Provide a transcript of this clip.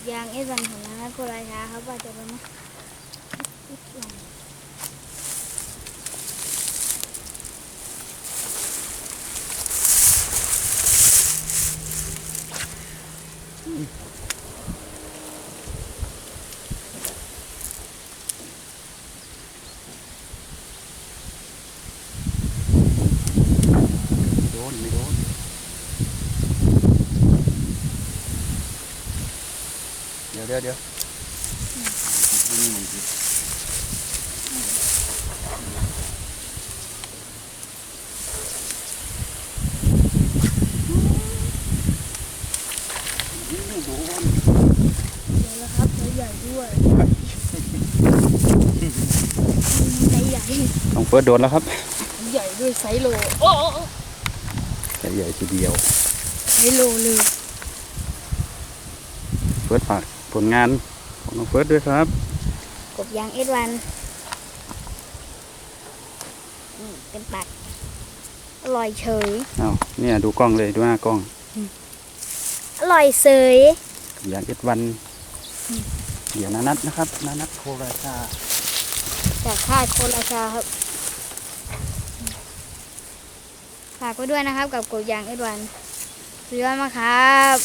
บยางเอสันของนาโคราชาครับว่าจะเป็นไหมโดนไม่โดน เดี๋ยวเดี๋ยวเดี๋ยวนี่มันสินี่โดนเดี๋ยวแล้วครับตัวใหญ่ด้วยไซส์ใหญ่ต้องเฟิร์สโดนแล้วครับ ใหญ่ด้วยไซส์โลโอ้แต่ใหญ่ทีเดียวไซส์โลเลยเฟิร์สฝาก ผลงานของน้องเฟิร์สด้วยครับ กบยางเอสวันอืมเป็นปักอร่อยเฉยอ้าวเนี่ยดูกล้องเลยดูหน้ากล้องอร่อยเสยอย่างเอ็ดวัน เดี๋ยวนานัดนะครับนานัดโคราชาจากค่ายโคราชาครับฝากไว้ด้วยนะครับกับกบยางเอสวันสุดยอดมากครับ